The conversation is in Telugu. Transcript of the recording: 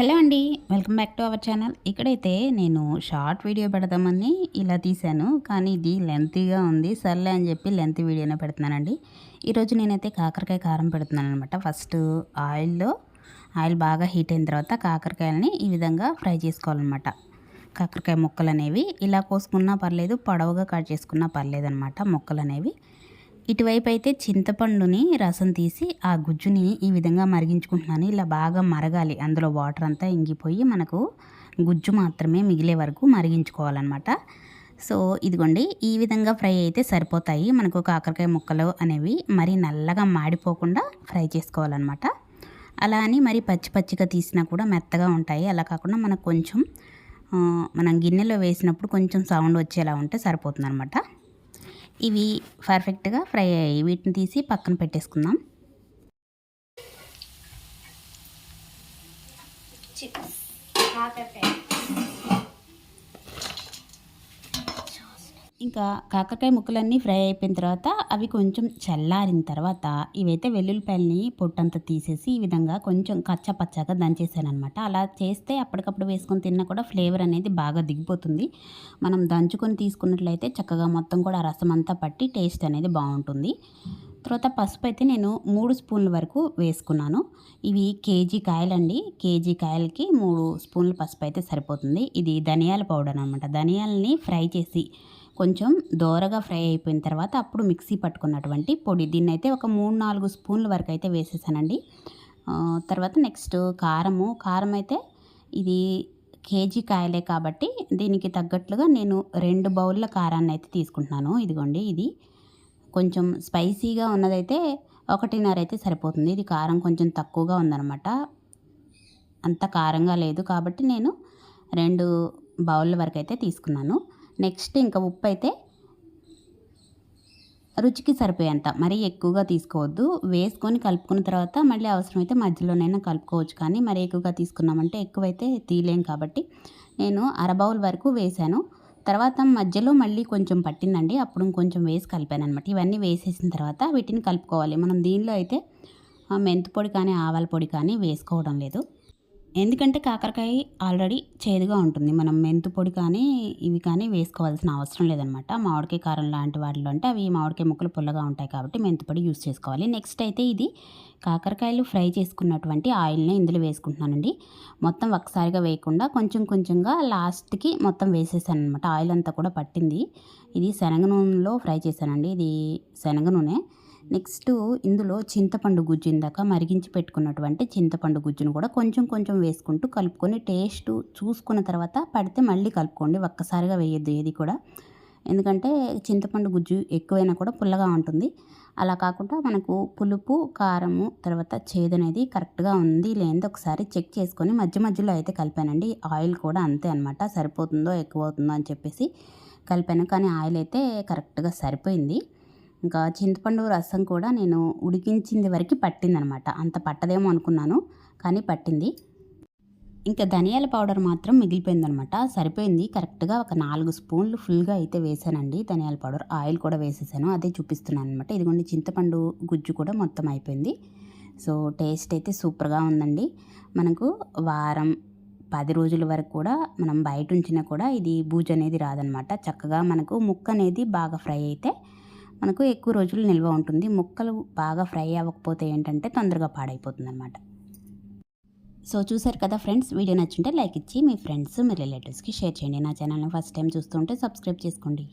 హలో అండి welcome back to our channel. ఇక్కడైతే నేను షార్ట్ వీడియో పెడదామని ఇలా తీశాను కానీ ఇది లెంతీగా ఉంది. సర్లే అని చెప్పి లెంత్ వీడియోనే పెడుతున్నానండి. ఈరోజు నేనైతే కాకరకాయ కారం పెడుతున్నాను అనమాట ఫస్ట్ ఆయిల్లో ఆయిల్ బాగా హీట్ అయిన తర్వాత కాకరకాయలని ఈ విధంగా ఫ్రై చేసుకోవాలన్నమాట. కాకరకాయ ముక్కలు అనేవి ఇలా కోసుకున్నా పర్లేదు పొడవుగా కట్ చేసుకున్నా పర్లేదు అనమాట ముక్కలు అనేవి ఇటువైపు అయితే చింతపండుని రసం తీసి ఆ గుజ్జుని ఈ విధంగా మరిగించుకుంటున్నాను. ఇలా బాగా మరగాలి. అందులో వాటర్ అంతా ఇంగిపోయి మనకు గుజ్జు మాత్రమే మిగిలే వరకు మరిగించుకోవాలన్నమాట. సో ఇదిగోండి. ఈ విధంగా ఫ్రై అయితే సరిపోతాయి. మనకు కాకరకాయ ముక్కలు అనేవి మరి నల్లగా మాడిపోకుండా ఫ్రై చేసుకోవాలన్నమాట. అలా అని మరి పచ్చి పచ్చిగా తీసినా కూడా మెత్తగా ఉంటాయి. అలా కాకుండా మనకు కొంచెం మనం గిన్నెలో వేసినప్పుడు కొంచెం సౌండ్ వచ్చేలా ఉంటే సరిపోతుంది అనమాట ఇవి పర్ఫెక్ట్గా ఫ్రై అయ్యాయి. వీటిని తీసి పక్కన పెట్టేసుకుందాం. చిప్స్ ఇంకా కాకరకాయ ముక్కలన్నీ ఫ్రై అయిపోయిన తర్వాత అవి కొంచెం చల్లారిన తర్వాత ఇవైతే వెల్లుల్లిపాయలని పొట్టంతా తీసేసి ఈ విధంగా కొంచెం కచ్చపచ్చగా దంచేసాను అనమాట అలా చేస్తే అప్పటికప్పుడు వేసుకొని తిన్నా కూడా ఫ్లేవర్ అనేది బాగా దిగిపోతుంది. మనం దంచుకొని తీసుకున్నట్లయితే చక్కగా మొత్తం కూడా రసం అంతా పట్టి టేస్ట్ అనేది బాగుంటుంది. తర్వాత పసుపు అయితే నేను మూడు స్పూన్ల వరకు వేసుకున్నాను. ఇవి కేజీ కాయలండి. కేజీ కాయలకి మూడు స్పూన్ల పసుపు అయితే సరిపోతుంది. ఇది ధనియాల పౌడర్ అనమాట ధనియాలని ఫ్రై చేసి కొంచెం దోరగా ఫ్రై అయిపోయిన తర్వాత అప్పుడు మిక్సీ పట్టుకున్నటువంటి పొడి. దీన్ని అయితే ఒక మూడు నాలుగు స్పూన్ల వరకు అయితే వేసేసానండి. తర్వాత నెక్స్ట్ కారము. కారం అయితే ఇది కేజీ కాయలే కాబట్టి దీనికి తగ్గట్లుగా నేను రెండు బౌల్ల కారాన్ని అయితే తీసుకుంటున్నాను. ఇదిగోండి ఇది. కొంచెం స్పైసీగా ఉన్నదైతే ఒకటిన్నర అయితే సరిపోతుంది. ఇది కారం కొంచెం తక్కువగా ఉందన్నమాట. అంత కారంగా లేదు కాబట్టి నేను రెండు బౌల్ల వరకు అయితే తీసుకున్నాను. నెక్స్ట్ ఇంకా ఉప్పు అయితే రుచికి సరిపోయేంత. మరీ ఎక్కువగా తీసుకోవద్దు. వేసుకొని కలుపుకున్న తర్వాత మళ్ళీ అవసరమైతే మధ్యలోనైనా కలుపుకోవచ్చు కానీ మరీ ఎక్కువగా తీసుకున్నామంటే ఎక్కువైతే తీయలేం కాబట్టి నేను అరబౌల్ వరకు వేశాను. తర్వాత మధ్యలో మళ్ళీ కొంచెం పట్టిందండి. అప్పుడు కొంచెం వేసి కలిపాను అనమాట ఇవన్నీ వేసేసిన తర్వాత వీటిని కలుపుకోవాలి. మనం దీనిలో అయితే మెంతు పొడి కానీ ఆవాల పొడి కానీ వేసుకోవడం లేదు. ఎందుకంటే కాకరకాయ ఆల్రెడీ చేదుగా ఉంటుంది. మనం మెంతు పొడి కానీ ఇవి కానీ వేసుకోవాల్సిన అవసరం లేదనమాట. మామిడికాయ కారం లాంటి వాటిలో అంటే అవి మామిడికాయ ముక్కలు పుల్లగా ఉంటాయి కాబట్టి మెంతు పొడి యూస్ చేసుకోవాలి. నెక్స్ట్ అయితే ఇది కాకరకాయలు ఫ్రై చేసుకున్నటువంటి ఆయిల్ని ఇందులో వేసుకుంటున్నానండి. మొత్తం ఒకసారిగా వేయకుండా కొంచెం కొంచెంగా లాస్ట్కి మొత్తం వేసేసాను అనమాట. ఆయిల్ అంతా కూడా పట్టింది. ఇది శనగ నూనెలో ఫ్రై చేశానండి. ఇది శనగ నూనె. నెక్స్ట్ ఇందులో చింతపండు గుజ్జు ఇందాక మరిగించి పెట్టుకున్నటువంటి చింతపండు గుజ్జును కూడా కొంచెం కొంచెం వేసుకుంటూ కలుపుకొని టేస్ట్ చూసుకున్న తర్వాత పడితే మళ్ళీ కలుపుకోండి. ఒక్కసారిగా వేయద్దు ఏది కూడా. ఎందుకంటే చింతపండు గుజ్జు ఎక్కువైనా కూడా పుల్లగా ఉంటుంది. అలా కాకుండా మనకు పులుపు కారము తర్వాత చేదు అనేది కరెక్ట్గా ఉంది లేనిది ఒకసారి చెక్ చేసుకొని మధ్య మధ్యలో అయితే కలిపానండి. ఆయిల్ కూడా అంతే అనమాట సరిపోతుందో ఎక్కువ అవుతుందో అని చెప్పేసి కలిపాను. కానీ ఆయిల్ అయితే కరెక్ట్గా సరిపోయింది. ఇంకా చింతపండు రసం కూడా నేను ఉడికించింది వరకు పట్టిందనమాట. అంత పట్టదేమో అనుకున్నాను కానీ పట్టింది. ఇంకా ధనియాల పౌడర్ మాత్రం మిగిలిపోయిందనమాట. సరిపోయింది. కరెక్ట్గా ఒక నాలుగు స్పూన్లు ఫుల్గా అయితే వేసానండి. ధనియాల పౌడర్ ఆయిల్ కూడా వేసేసాను. అదే చూపిస్తున్నాను అనమాట ఇదిగోండి చింతపండు గుజ్జు కూడా మొత్తం అయిపోయింది. సో టేస్ట్ అయితే సూపర్గా ఉందండి. మనకు వారం పది రోజుల వరకు కూడా మనం బయట ఉంచినా కూడా ఇది బూజ్ అనేది రాదనమాట. చక్కగా మనకు ముక్క అనేది బాగా ఫ్రై అయితే మనకు ఎక్కువ రోజులు నిల్వ ఉంటుంది. ముక్కలు బాగా ఫ్రై అవ్వకపోతే ఏంటంటే తొందరగా పాడైపోతుంది అనమాట సో చూసారు కదా ఫ్రెండ్స్ వీడియో నచ్చుంటే లైక్ ఇచ్చి మీ ఫ్రెండ్స్ మీ రిలేటివ్స్కి షేర్ చేయండి. నా ఛానల్ని ఫస్ట్ టైం చూస్తుంటే సబ్స్క్రైబ్ చేసుకోండి.